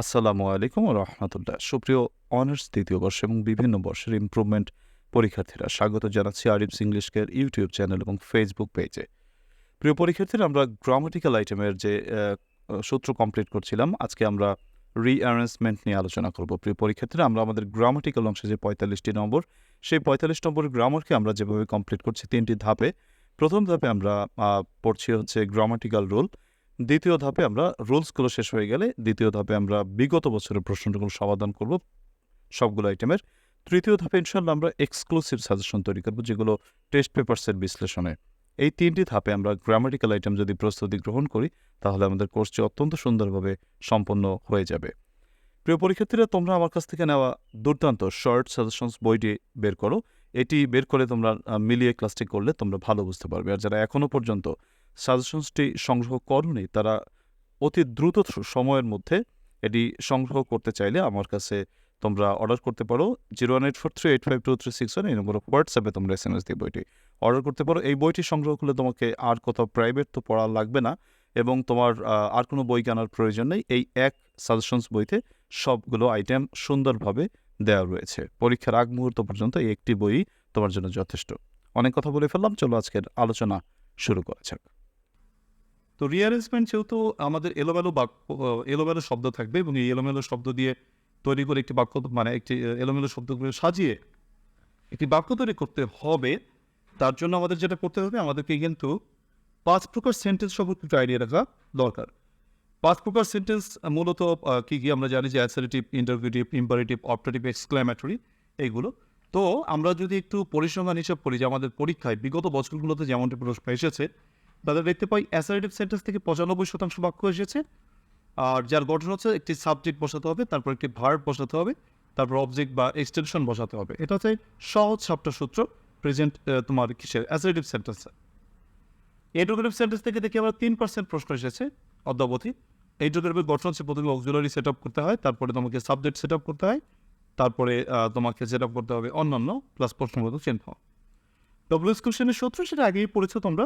আসসালামু আলাইকুম রহমতুল্লাহ। সুপ্রিয় অনার্স দ্বিতীয় বর্ষ এবং বিভিন্ন বর্ষের ইমপ্রুভমেন্ট পরীক্ষার্থীরা স্বাগত জানাচ্ছি Arif's English care YouTube channel এবং ফেসবুক পেজে প্রিয় পরীক্ষার্থীরা, আমরা গ্রামাটিক্যাল আইটেমের যে সূত্র কমপ্লিট করছিলাম, আজকে আমরা রিঅ্যারেঞ্জমেন্ট নিয়ে আলোচনা করব। প্রিয় পরীক্ষার্থীরা, আমরা আমাদের গ্রামাটিক্যাল অংশে যে পঁয়তাল্লিশটি নম্বর, সেই পঁয়তাল্লিশ নম্বর গ্রামারকে আমরা যেভাবে কমপ্লিট করছি তিনটি ধাপে। প্রথম ধাপে আমরা পড়ছি হচ্ছে গ্রামাটিক্যাল রুল দ্বিতীয় ধাপে আমরা রুলসগুলো শেষ হয়ে গেলে দ্বিতীয় ধাপে আমরা বিগত বছরের প্রশ্নগুলো সমাধান করব সবগুলো আইটেমের তৃতীয় ধাপে ইনশাল্লাহ আমরা এক্সক্লুসিভ সাজেশন তৈরি করব, যেগুলো টেস্ট পেপার্সের বিশ্লেষণে। এই তিনটি ধাপে আমরা গ্রামাটিক্যাল আইটেম যদি প্রস্তুতি গ্রহণ করি, তাহলে আমাদের কোর্সটি অত্যন্ত সুন্দরভাবে সম্পন্ন হয়ে যাবে। প্রিয় পরীক্ষার্থীরা, তোমরা আমার কাছ থেকে নেওয়া দুর্দান্ত শর্ট সাজেশনস বইটি বের করো। এটি বের করে তোমরা মিলিয়ে ক্লাসটি করলে তোমরা ভালো বুঝতে পারবে। আর যারা এখনও পর্যন্ত সাজেশনসটি সংগ্রহ করনি, তারা অতি দ্রুত সময়ের মধ্যে এটি সংগ্রহ করতে চাইলে আমার কাছে তোমরা অর্ডার করতে পারো। Zero one eight four three eight five two three six one এই নম্বর হোয়াটসঅ্যাপে তোমরা এস এম এস দিয়ে বইটি অর্ডার করতে পারো। এই বইটি সংগ্রহ করলে তোমাকে আর কোথাও প্রাইভেট তো পড়া লাগবে না এবং তোমার আর কোনো বই কেনার প্রয়োজন নেই। এই এক সাজেশনস বইতে সবগুলো আইটেম সুন্দরভাবে দেওয়া রয়েছে। পরীক্ষার আগ মুহূর্ত পর্যন্ত এই একটি বই তোমার জন্য যথেষ্ট। অনেক কথা বলে ফেললাম, চলো আজকের আলোচনা শুরু করা যাক। তো রিয়ারেঞ্জমেন্ট যেহেতু আমাদের এলোমেলো বাক্য এলোমেলো শব্দ থাকবে এবং এই এলোমেলো শব্দ দিয়ে তৈরি করে একটি বাক্য মানে একটি এলোমেলো শব্দগুলো সাজিয়ে একটি বাক্য তৈরি করতে হবে, তার জন্য আমাদের যেটা করতে হবে, আমাদেরকে কিন্তু পাঁচ প্রকার সেন্টেন্স সম্পর্কে একটু আইডিয়া রাখা দরকার। পাঁচ প্রকার সেন্টেন্স মূলত কি কি আমরা জানি যে assertive interrogative imperative optative exclamatory এইগুলো। তো আমরা যদি একটু পরিসংখ্যান হিসাব করি যে আমাদের পরীক্ষায় বিগত বছরগুলোতে যেমনটি প্রশ্ন এসেছে তাদের দেখতে পাই অ্যাসারেটিভ সেন্টেন্স থেকে পঁচানব্বই শতাংশ বাক্য এসেছে। আর যার গঠন হচ্ছে একটি সাবজেক্ট বসাতে হবে, তারপর একটি ভার্ব বসাতে হবে, তারপর অবজেক্ট বা এক্সটেনশন বসাতে হবে। এটা হচ্ছে সহজ সাপটা সূত্র প্রেজেন্ট তোমার কিসের? অ্যাসারেটিভ সেন্টেন্স এডুকেটিভ সেন্টেন্স থেকে দেখি আবার তিন পার্সেন্ট প্রশ্ন এসেছে অদ্যাবধি। এই ডোকেটিভের গঠন হচ্ছে প্রথমে অক্সিলারি সেট আপ করতে হয়, তারপরে তোমাকে সাবজেক্ট সেট আপ করতে হয়, তারপরে তোমাকে সেট আপ করতে হবে অন্যান্য প্লাস প্রশ্নবোধক চিহ্ন। ডব্লিউএস কোশ্চেনের সূত্র সেটা আগেই পড়েছো তোমরা।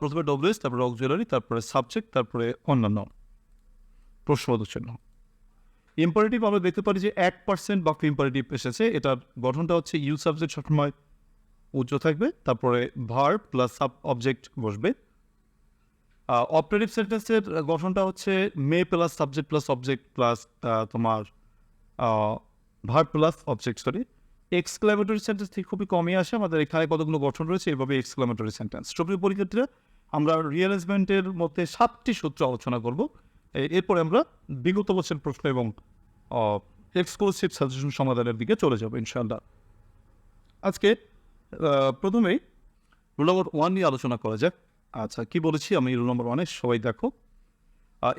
প্রথমে ডব্লিউএস তারপরে অক্সিলারি তারপরে সাবজেক্ট তারপরে অন্যান্য প্রশ্নবোধক চিহ্ন। ইম্পারেটিভ আমরা দেখতে পারি যে এক পার্সেন্ট বাক্য ইম্পারেটিভ এসেছে। এটার গঠনটা হচ্ছে ইউ সাবজেক্ট সবসময় উচ্চ থাকবে, তারপরে ভার প্লাস সাব অবজেক্ট বসবে অপারেটিভ সেন্টেন্সের গঠনটা হচ্ছে may plus subject plus object plus তোমার verb plus object sorry exclamatory sentence থেকে খুবই কমই আসে। আমাদের এখানে কতগুলো গঠন রয়েছে, এভাবে এক্সক্লামেটরি সেন্টেন্স সুপ্রিয় পরীক্ষার্থীরা, আমরা রিয়ারেঞ্জমেন্টের মধ্যে সাতটি সূত্র আলোচনা করব। এরপরে আমরা বিগত বছর প্রশ্ন এবং এক্সক্লুসিভ সাজেশন সমাধানের দিকে চলে যাব, ইনশাআল্লাহ। আজকে প্রথমেই রুল নম্বর ওয়ান নিয়ে আলোচনা করা যাক। আচ্ছা কি বলেছি? আমি রুল নম্বর ওয়ানে সবাই দেখো।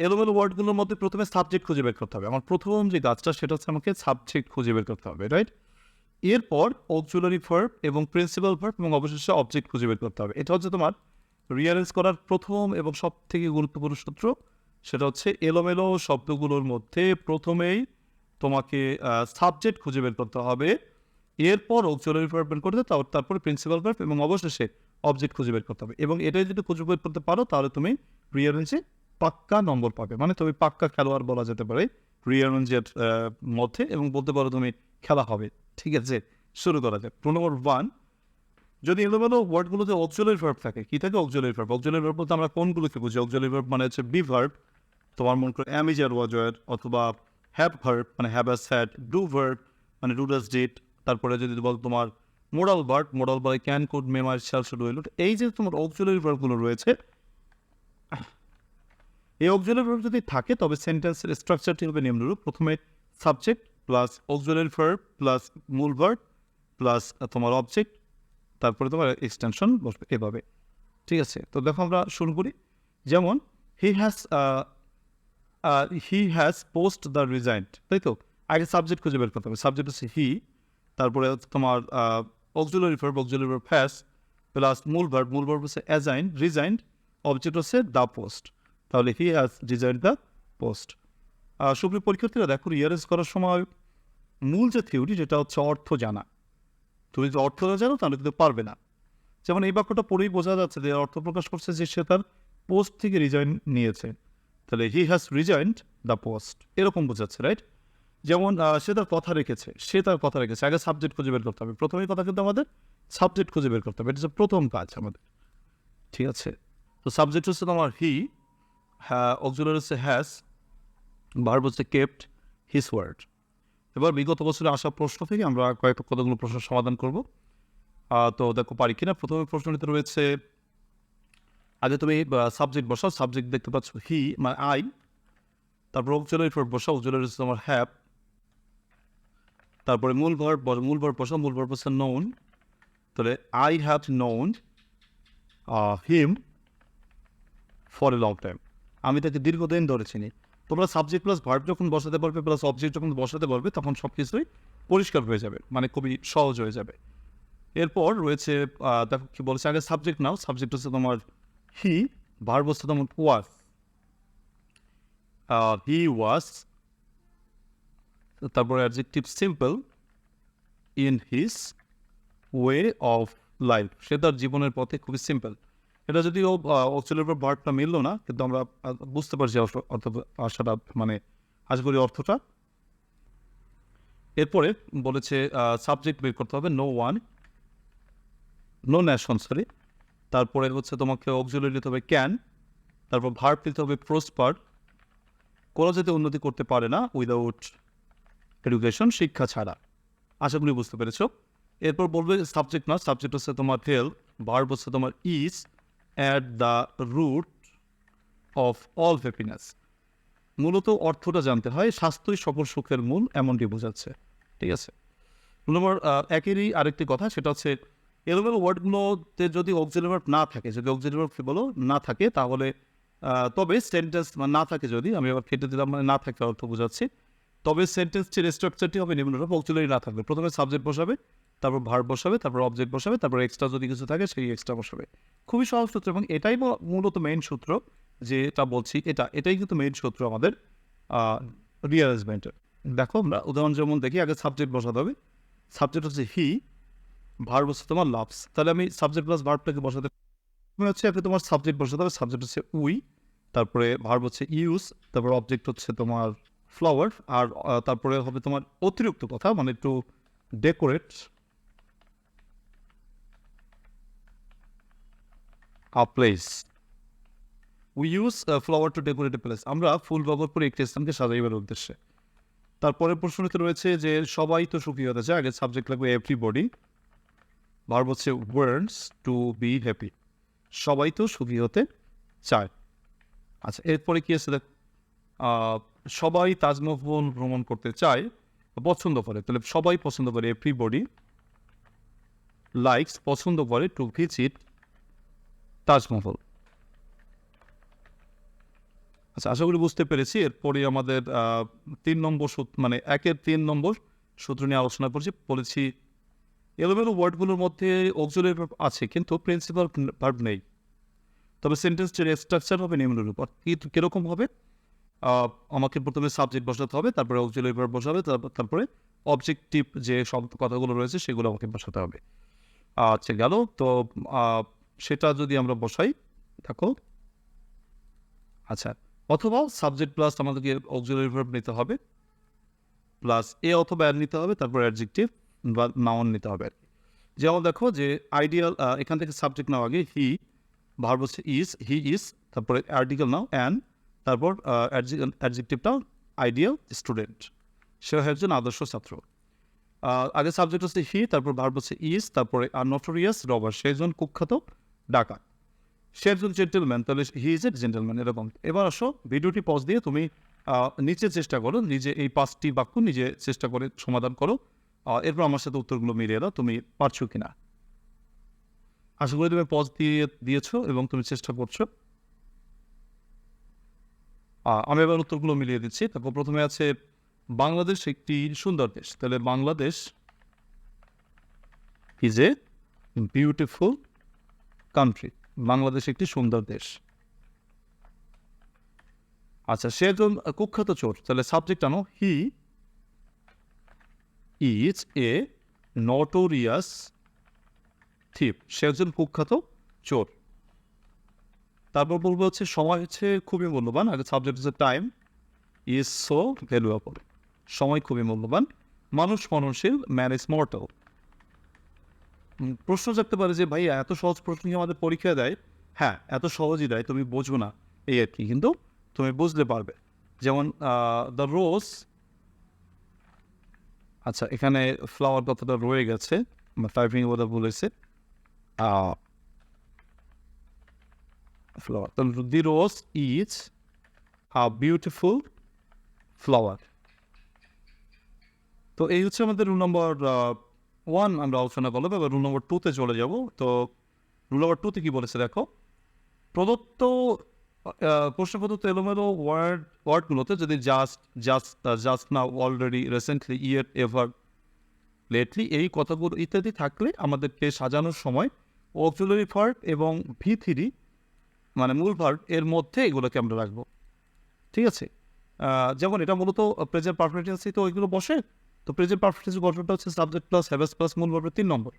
এলোমেলো ওয়ার্ডগুলোর মধ্যে প্রথমে সাবজেক্ট খুঁজে বের করতে হবে। আমার প্রথম যে কাজটা, সেটা হচ্ছে আমাকে সাবজেক্ট খুঁজে বের করতে হবে রাইট এরপর অক্সুলারি ভার্ব এবং প্রিন্সিপাল ভার্ব এবং অবশেষে অবজেক্ট খুঁজে বের করতে হবে। এটা হচ্ছে তোমার রিয়ারেঞ্জ করার প্রথম এবং সব থেকে গুরুত্বপূর্ণ সূত্র। সেটা হচ্ছে এলোমেলো শব্দগুলোর মধ্যে প্রথমেই তোমাকে সাবজেক্ট খুঁজে বের করতে হবে। এরপর অক্সিলারি ভার্ব বের করতে তারপরে প্রিন্সিপাল ভার্ব এবং অবশেষে অবজেক্ট খুঁজে বের করতে হবে। এবং এটাই যদি খুঁজে বের করতে পারো, তাহলে তুমি রিয়ারেঞ্জে পাক্কা নম্বর পাবে। মানে তুমি পাক্কা খেলোয়াড় বলা যেতে পারে রিয়ারেঞ্জের মধ্যে। এবং বলতে পারো তুমি খেলা হবে। ঠিক আছে, শুরু করা যাক। প্রো নম্বর ওয়ান, যদি এলোমেলো ওয়ার্ডগুলোতে অক্সিলারি ভার্ব থাকে, কি থাকে অক্সিলারি ভার্ব অক্সিলারি ভার্ব বলতে আমরা কোনগুলোকে বুঝি? অক্সিলারি ভার্ব মানে হচ্ছে বি ভার্ব তোমার মন করে am is are was were অথবা হ্যাভ ভার্ব মানে have has had do verb মানে ডু ডাস ডিট তারপরে যদি বল তোমার modal verb modal by can could may might shall should will এই যে তোমার অক্সিলারি ভার্বগুলো রয়েছে, এই অক্সিলারি ভার্ব যদি থাকে, তবে সেন্টেন্সের স্ট্রাকচারটি হবে নিম্নরূপ। প্রথমে subject plus auxiliary verb plus মূল ভার্ব প্লাস তোমার অবজেক্ট তারপরে তোমার এক্সটেনশন বসবে এভাবে। ঠিক আছে? তো দেখো আমরা শুরু করি। যেমন he has he has post the resigned তাই তো? আগে সাবজেক্ট খুঁজে বের করতে হবে। সাবজেক্ট হচ্ছে হি তারপরে তোমার auxiliary verb auxiliary verb has plus মূল ভার্ব মূল ভার্ব হচ্ছে অ্যাজাইন রিজাইন্ড অবজেক্ট হচ্ছে দ্য পোস্ট তাহলে he has resigned the post সুপ্রিয় পরীক্ষার্থীরা, দেখো রিয়ারেজ করার সময় মূল যে থিওরি যেটা হচ্ছে অর্থ জানা। তুমি যদি অর্থ না জানো, তাহলে কিন্তু পারবে না। যেমন এই বাক্যটা পড়েই বোঝা যাচ্ছে যে অর্থ প্রকাশ করছে যে সে তার পোস্ট থেকে রিজাইন নিয়েছে। তাহলে he has resigned the post এরকম বোঝাচ্ছে রাইট যেমন সে তার কথা রেখেছে, সে তার কথা রেখেছে। আগে সাবজেক্ট খুঁজে বের করতে হবে। প্রথমেই কথা কিন্তু আমাদের সাবজেক্ট খুঁজে বের করতে হবে। এটা হচ্ছে প্রথম কাজ আমাদের। ঠিক আছে? তো সাবজেক্ট হচ্ছে তোমার হি হ্যাঁ অক্সিলারি হচ্ছে হ্যাজ ভার্ব হচ্ছে কেপ্ট হিস ওয়ার্ড এবার বিগত বছরে আসা প্রশ্ন থেকে আমরা কয়েকটা কতগুলো প্রশ্নের সমাধান করব। তো দেখো, পারি কিনা? প্রথমে প্রশ্নটিতে রয়েছে, আগে তুমি সাবজেক্ট বসাও সাবজেক্ট দেখতে পাচ্ছ হি মানে আই তারপর অক্সিলারি ফর বসাও হচ্ছে তোমার হ্যাপ তারপরে মূল ভার মূল ভার বসাও, মূল ভার হচ্ছে নোন তাহলে I have known him for a long time আমি তাকে দীর্ঘদিন ধরে চিনি। তোমরা সাবজেক্ট প্লাস ভার্ব যখন বসাতে পারবে প্লাস অবজেক্ট যখন বসাতে পারবে, তখন সব কিছুই পরিষ্কার হয়ে যাবে মানে খুবই সহজ হয়ে যাবে। এরপর রয়েছে দেখো কি বলেছে, আগে সাবজেক্ট নাও সাবজেক্ট হচ্ছে তোমার হি ভার্ব হচ্ছে তোমার ওয়াজ হি ওয়াজ তারপরে adjective simple in his way of life সে তার জীবনের পথে খুবই সিম্পল এটা যদিও অক্সিলের উপর ভার্বটা মিললো না, কিন্তু আমরা বুঝতে পারছি অর্থ- আশাটা মানে আশা করি অর্থটা। এরপরে বলেছে সাবজেক্ট বের করতে হবে no one no nation sorry তারপরে হচ্ছে তোমাকে অক্সিলারি নিতে হবে ক্যান তারপর ভার্ব নিতে হবে প্রোস্পার কোনো যাতে উন্নতি করতে পারে না উইদাউট এডুকেশন শিক্ষা ছাড়া। আশা করি বুঝতে পেরেছ। এরপর বলবে সাবজেক্ট না সাবজেক্ট হচ্ছে তোমার হেল্প ভার্ব হচ্ছে তোমার is at the root of all happiness মূলত অর্থটা জানতে হয়, স্বাস্থ্যই সকল সুখের মূল, এমনটি বোঝাচ্ছে। ঠিক আছে? নম্বর একেরই আরেকটি কথা, সেটা হচ্ছে, এলোমেলো ওয়ার্ডগুলোতে যদি অক্সিলারি ভার্ব না থাকে, যদি অক্সিলারি ভার্ব বলো, না থাকে, তাহলে তবে সেন্টেন্স না থাকে যদি, আমি আবার কেটে দিলাম মানে না থাকে অর্থ বোঝাচ্ছি, তবে সেন্টেন্সটির স্ট্রাকচারটি হবে, নিম্নরূপ অক্সিলারি না থাকবে। প্রথমে সাবজেক্ট বসাবে তারপর ভার্ব বসাবে, তারপর অবজেক্ট বসাবে, তারপর এক্সট্রা যদি কিছু থাকে সেই এক্সট্রা বসাবে। খুবই সহজ সূত্র এবং এটাই মূলত মেইন সূত্র যে এটা বলছি এটা, এটাই কিন্তু মেইন সূত্র আমাদের রিয়ারেঞ্জমেন্টের দেখো আমরা উদাহরণ যেমন দেখি, আগে সাবজেক্ট বসাতে হবে। সাবজেক্ট হচ্ছে হি ভার্ব হচ্ছে তোমার লাভস তাহলে আমি সাবজেক্ট প্লাস ভার্বটাকে বসাতে মনে হচ্ছে আগে তোমার সাবজেক্ট বসাতে হবে সাবজেক্ট হচ্ছে উই তারপরে ভার্ব হচ্ছে ইউজ তারপর অবজেক্ট হচ্ছে তোমার ফ্লাওয়ার আর তারপরে হবে তোমার অতিরিক্ত কথা মানে একটু decorate a place we use flower to decorate a place আমরা ফুল ব্যবহার করে একটি স্থানকে সাজাইবার উদ্দেশ্যে। তারপরে প্রশ্নটিতে রয়েছে যে, সবাই তো সুখী হতে চায়, আগে সাবজেক্ট লাগবে এভরি বডি ভার্ব হচ্ছে ওয়ার্ডস টু বি হ্যাপি সবাই তো সুখী হতে চায়। আচ্ছা এরপরে কি আছে সবাই তাজমহল ভ্রমণ করতে চায় পছন্দ করে। তাহলে সবাই পছন্দ করে এভরি বডি লাইকস পছন্দ করে টু ভিজিট তাজমহল। আচ্ছা আশা করি বুঝতে পেরেছি। এরপরে আমাদের তিন নম্বর সূত্র মানে একের তিন নম্বর সূত্র নিয়ে আলোচনা করছি বলেছি এলোমেলো ওয়ার্ডগুলোর মধ্যে অক্সিলারি ভার্ব আছে, কিন্তু প্রিন্সিপাল ভার্ব নেই। তবে সেন্টেন্সটির স্ট্রাকচার হবে নিম্নরূপ কীরকম হবে? আমাকে প্রথমে সাবজেক্ট বসাতে হবে, তারপরে অক্সিলারি ভার্ব বসাবে তারপর- তারপরে অবজেক্টিভ যে সব কথাগুলো রয়েছে, সেগুলো আমাকে বসাতে হবে। আচ্ছা গেল। তো সেটা যদি আমরা বসাই, দেখো। আচ্ছা অথবা সাবজেক্ট প্লাস আমাদেরকে অক্সিলারি ভার্ব নিতে হবে প্লাস এ অথবা অ্যাড নিতে হবে, তারপর অ্যাডজেক্টিভ বা নাউন নিতে হবে। আর কি। যেমন দেখো যে আইডিয়াল এখান থেকে সাবজেক্ট নাও আগে হি ভার্ব হচ্ছে ইজ হি ইজ তারপরে আর্টিকেল নাও অ্যান তারপর অ্যাডজেক্টিভটাও আইডিয়াল স্টুডেন্ট সে একজন আদর্শ ছাত্র। আগে সাবজেক্ট হচ্ছে হি তারপর ভার্ব হচ্ছে ইজ তারপরে আর নটোরিয়াস রবার সে একজন কুখ্যাত ডাকাত। সে জেন্টেলম্যান তাহলে হি ইজ এ জেন্টেলম্যান এরকম। এবার আসো, ভিডিওটি পজ দিয়ে তুমি নিচে চেষ্টা করো, নিজে এই পাঁচটি বাক্য নিজে চেষ্টা করে সমাধান করো। এরপর আমার সাথে উত্তরগুলো মিলিয়ে দাও, তুমি পারছ কিনা। আশা করি তুমি পজ দিয়ে, দিয়েছ এবং তুমি চেষ্টা করছ। আমি এবার উত্তরগুলো মিলিয়ে দিচ্ছি। তারপর প্রথমে আছে, বাংলাদেশ একটি সুন্দর দেশ। তাহলে Bangladesh is a beautiful country Bangladesh একটি সুন্দর দেশ। আচ্ছা সে একজন কুখ্যাত চোর, তাহলে সাবজেক্ট আনো হি ইজ এ নটোরিয়াস থিপ সে একজন কুখ্যাত চোর। তারপর বলব হচ্ছে, সময় হচ্ছে খুবই মূল্যবান, আগে সাবজেক্ট হচ্ছে টাইম ইজ সো ভ্যালুয়েবল সময় খুবই মূল্যবান, মানুষ মননশীল ম্যান ইজ মর্টাল প্রশ্ন থাকতে পারে যে, ভাই, এত সহজ প্রশ্ন আমাদের পরীক্ষা দেয়? হ্যাঁ এত সহজই দেয়, তুমি বোঝো না এই আর কি। কিন্তু তুমি বুঝতে পারবে। যেমন দ্য রোজ আচ্ছা এখানে ফ্লাওয়ার কথাটা রয়ে গেছে টাইপিং কথা বলেছে। Flower the rose is a beautiful flower তো এই হচ্ছে আমাদের রুল নম্বর ওয়ান আমরা আলোচনা করলাম, এবার রুল নম্বর টুতে চলে যাব। তো রুল নম্বর টুতে কী বলেছে দেখো? প্রদত্ত প্রশ্ন প্রদত্ত এলোমেলো ওয়ার্ড ওয়ার্ডগুলোতে যদি just just just now already recently yet ever lately এই কথাগুলো ইত্যাদি থাকলে আমাদেরকে সাজানোর সময় অক্সিলারি ভার্ব এবং ভি থ্রি মানে মূল ভার্ব এর মধ্যে এগুলোকে আমরা রাখব। ঠিক আছে? যেমন এটা মূলত প্রেজেন্ট পারফেক্টেন্সি তো ওইগুলো বসে তো প্রেজেন্ট পারফেক্টেন্সি গল্পটা হচ্ছে সাবজেক্ট প্লাস হ্যাভেস প্লাস মূল ভার্বের তিন নম্বর।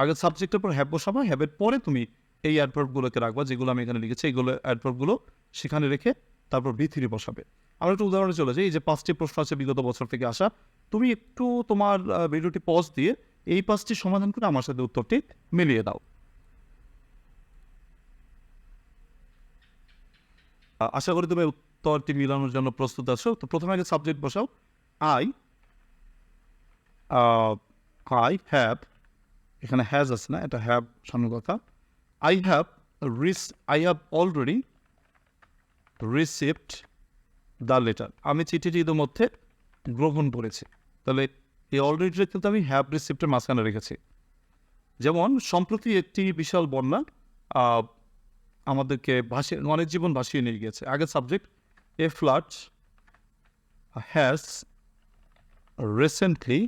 আগে সাবজেক্টের পর হ্যাভ বসাবা হ্যাভের পরে তুমি এই অ্যাডভার্বগুলোকে রাখবা, যেগুলো আমি এখানে লিখেছি এইগুলো অ্যাডভার্বগুলো সেখানে রেখে তারপর ভি থ্রি বসাবে। আমরা একটু উদাহরণে চলে যাই, এই যে পাঁচটি প্রশ্ন আছে বিগত বছর থেকে আসা, তুমি একটু তোমার ভিডিওটি পজ দিয়ে এই পাঁচটি সমাধান করে আমার সাথে উত্তরটি মিলিয়ে দাও। আশা করি তুমি উত্তরটি মিলানোর জন্য প্রস্তুত আছো। তো প্রথমে আগে সাবজেক্ট বসাও। আই আই হ্যাভ এখানে হ্যাজ আছে না, এটা হ্যাভ সামনে কথা। I have Rhys I have already received the letter আমি চিঠিটি ইতিমধ্যে গ্রহণ করেছি। তাহলে এই অলরেডিটা কিন্তু আমি হ্যাভ রিসিপ্টের মাঝখানে রেখেছি। যেমন, সম্প্রতি একটি বিশাল বন্যা আমাদেরকে ভাসিয়ে অনেক জীবন ভাসিয়ে নিয়ে গিয়েছে। আগের subject a flood has recently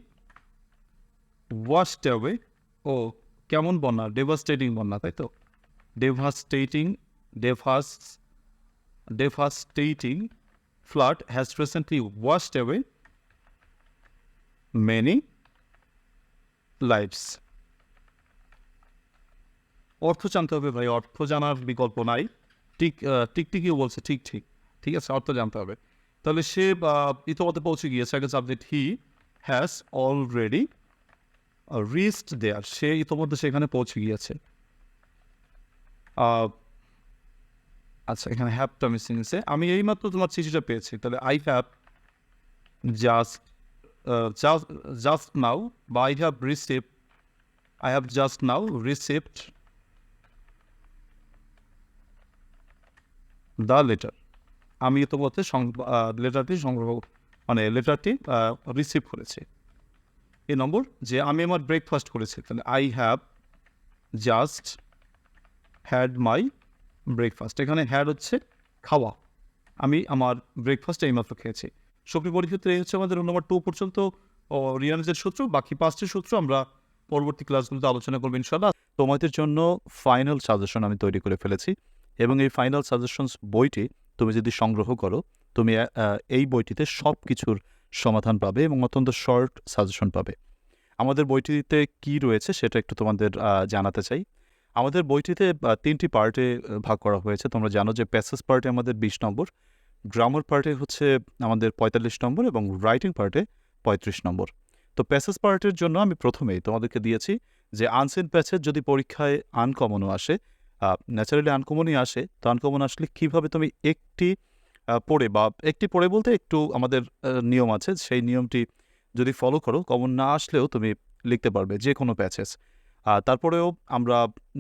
washed away ও কেমন বন্যা? ডেভাস্টেটিং বন্যা তাই তো? Devastating devas devastating flood has recently washed away many lives. অর্থ জানতে হবে ভাই অর্থ জানার বিকল্প নাই। ঠিক আহ, টিকটিকিও বলছে ঠিক ঠিক। ঠিক আছে অর্থ জানতে হবে। তাহলে সে ইতোমধ্যে পৌঁছে গিয়েছে আগে subject he has already reached there সে ইতোমধ্যে সেখানে পৌঁছে গিয়েছে। আচ্ছা এখানে হ্যাভটা মিসিং আছে আমি এইমাত্র তোমার চিঠিটা পেয়েছি, তাহলে I just just just now বা I have receive I have just now received the letter আমি ইতিমধ্যে লেটারটি সংগ্রহ মানে লেটারটি রিসিভ করেছি। এই নম্বর যে আমি আমার ব্রেকফাস্ট করেছি। তাহলে I have just had my breakfast এখানে হ্যাড হচ্ছে খাওয়া। আমি আমার ব্রেকফাস্ট এইমাত্র খেয়েছি। সবজি পরীক্ষাতে এই হচ্ছে আমাদের নম্বর টু পর্যন্ত। ও রিয়ানের সূত্র, বাকি পাঁচটি সূত্র আমরা পরবর্তী ক্লাসগুলোতে আলোচনা করব ইনশাল্লাহ তোমাদের জন্য ফাইনাল সাজেশন আমি তৈরি করে ফেলেছি। এবং এই ফাইনাল সাজেশনস বইটি তুমি যদি সংগ্রহ করো, তুমি এই বইটিতে সব কিছুর সমাধান পাবে এবং অত্যন্ত শর্ট সাজেশন পাবে। আমাদের বইটিতে কি রয়েছে সেটা একটু তোমাদের জানাতে চাই। আমাদের বইটিতে তিনটি পার্টে ভাগ করা হয়েছে। তোমরা জানো যে প্যাসেজ পার্টে আমাদের বিশ নম্বর গ্রামার পার্টে হচ্ছে আমাদের পঁয়তাল্লিশ নম্বর এবং রাইটিং পার্টে পঁয়ত্রিশ নম্বর। তো প্যাসেজ পার্টের জন্য আমি প্রথমেই তোমাদেরকে দিয়েছি যে আনসেন প্যাসেজ যদি পরীক্ষায় আনকমনও আসে ন্যাচারালি আনকমনই আসে, তো আনকমন আসলে কীভাবে তুমি একটি পড়ে বা একটি পড়ে বলতে একটু আমাদের নিয়ম আছে। সেই নিয়মটি যদি ফলো করো কমন না আসলেও তুমি লিখতে পারবে যে কোনো প্যাচেস তারপরেও আমরা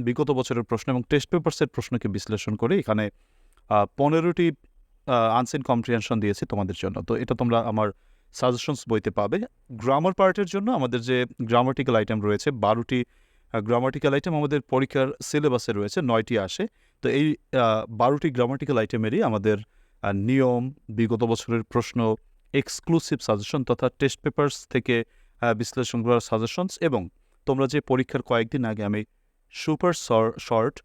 বিগত বছরের প্রশ্ন এবং টেস্ট পেপার্সের প্রশ্নকে বিশ্লেষণ করে এখানে পনেরোটি আনসেন কম্প্রিহেনশন দিয়েছি তোমাদের জন্য। তো এটা তোমরা আমার সাজেশনস বইতে পাবে। গ্রামার পার্টের জন্য আমাদের যে গ্রামাটিক্যাল আইটেম রয়েছে, বারোটি গ্রামাটিক্যাল আইটেম আমাদের পরীক্ষার সিলেবাসে রয়েছে, নয়টি আসে। তো এই বারোটি গ্রামাটিক্যাল আইটেমেরই আমাদের নিয়ম, বিগত বছরের প্রশ্ন এক্সক্লুসিভ সাজেশন তথা টেস্ট পেপার্স থেকে বিশ্লেষণ করার সাজেশনস এবং তোমরা যে পরীক্ষার কয়েকদিন আগে আমি সুপার শর্ট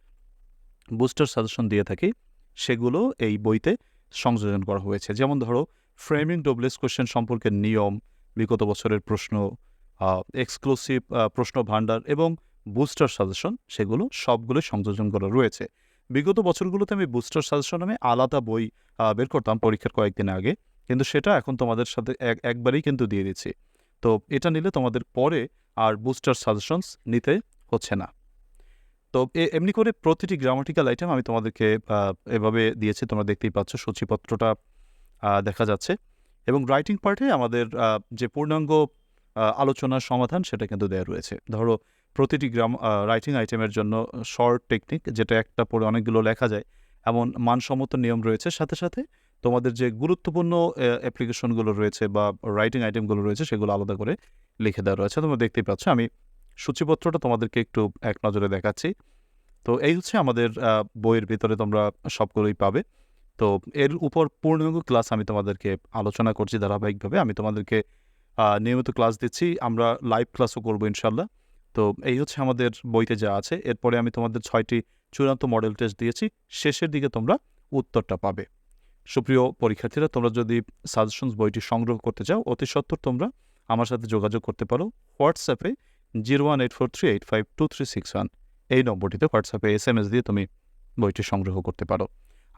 বুস্টার সাজেশন দিয়ে থাকি, সেগুলো এই বইতে সংযোজন করা হয়েছে। যেমন ধরো ফ্রেমিং ডবলেস কোশ্চেন সম্পর্কে নিয়ম, বিগত বছরের প্রশ্ন এক্সক্লুসিভ প্রশ্ন ভাণ্ডার এবং বুস্টার সাজেশন সেগুলো সবগুলো সংযোজন করা রয়েছে। বিগত বছরগুলোতে আমি বুস্টার সাজেশন নামে আলাদা বই বের করতাম পরীক্ষার কয়েকদিন আগে। কিন্তু সেটা এখন তোমাদের সাথে একবারেই কিন্তু দিয়ে দিচ্ছি। তো এটা নিলে তোমাদের পরে আর বুস্টার সাজেশনস নিতে হচ্ছে না। তো এমনি করে প্রতিটি গ্রামাটিক্যাল আইটেম আমি তোমাদেরকে এভাবে দিয়েছি। তোমরা দেখতেই পাচ্ছ সূচিপত্রটা দেখা যাচ্ছে। এবং রাইটিং পার্টে আমাদের যে পূর্ণাঙ্গ আলোচনার সমাধান সেটা কিন্তু দেওয়া রয়েছে। ধরো প্রতিটি গ্রাম রাইটিং আইটেমের জন্য শর্ট টেকনিক যেটা একটা পড়ে অনেকগুলো লেখা যায়। এমন মানসম্মত নিয়ম রয়েছে। সাথে সাথে তোমাদের যে গুরুত্বপূর্ণ অ্যাপ্লিকেশনগুলো রয়েছে বা রাইটিং আইটেমগুলো রয়েছে, সেগুলো আলাদা করে লিখে দেওয়া রয়েছে। তোমরা দেখতেই পাচ্ছ, আমি সূচিপত্রটা তোমাদেরকে একটু এক নজরে দেখাচ্ছি। তো এই হচ্ছে আমাদের বইয়ের ভিতরে তোমরা সবগুলোই পাবে। তো এর উপর পূর্ণাঙ্গ ক্লাস আমি তোমাদেরকে আলোচনা করছি ধারাবাহিকভাবে। আমি তোমাদেরকে নিয়মিত ক্লাস দিচ্ছি। আমরা লাইভ ক্লাসও করব ইনশাল্লাহ তো এই হচ্ছে আমাদের বইতে যা আছে। এরপরে আমি তোমাদের ছয়টি চূড়ান্ত মডেল টেস্ট দিয়েছি। শেষের দিকে তোমরা উত্তরটা পাবে। সুপ্রিয় পরীক্ষার্থীরা, তোমরা যদি সাজেশনস বইটি সংগ্রহ করতে চাও, অতি সত্বর তোমরা আমার সাথে যোগাযোগ করতে পারো হোয়াটসঅ্যাপে zero one eight four three eight five two three six one এই নম্বরটিতে হোয়াটসঅ্যাপে এস এম এস দিয়ে তুমি বইটি সংগ্রহ করতে পারো।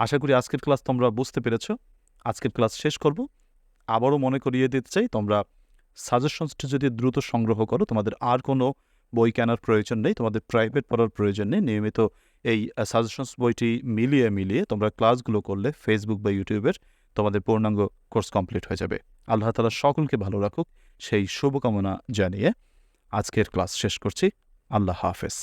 আশা করি আজকের ক্লাস তোমরা বুঝতে পেরেছ। আজকের ক্লাস শেষ করব। আবারও মনে করিয়ে দিতে চাই, তোমরা সাজেশনসটি যদি দ্রুত সংগ্রহ করো, তোমাদের আর কোনো বই কেনার প্রয়োজন নেই, তোমাদের প্রাইভেট পড়ার প্রয়োজন নেই। নিয়মিত এই সাজেশনস বইটি মিলিয়ে মিলিয়ে তোমরা ক্লাসগুলো করলে ফেসবুক বা ইউটিউবের তোমাদের পূর্ণাঙ্গ কোর্স কমপ্লিট হয়ে যাবে। আল্লাহ তালা সকলকে ভালো রাখুক, সেই শুভকামনা জানিয়ে আজকের ক্লাস শেষ করছি। আল্লাহ হাফেজ।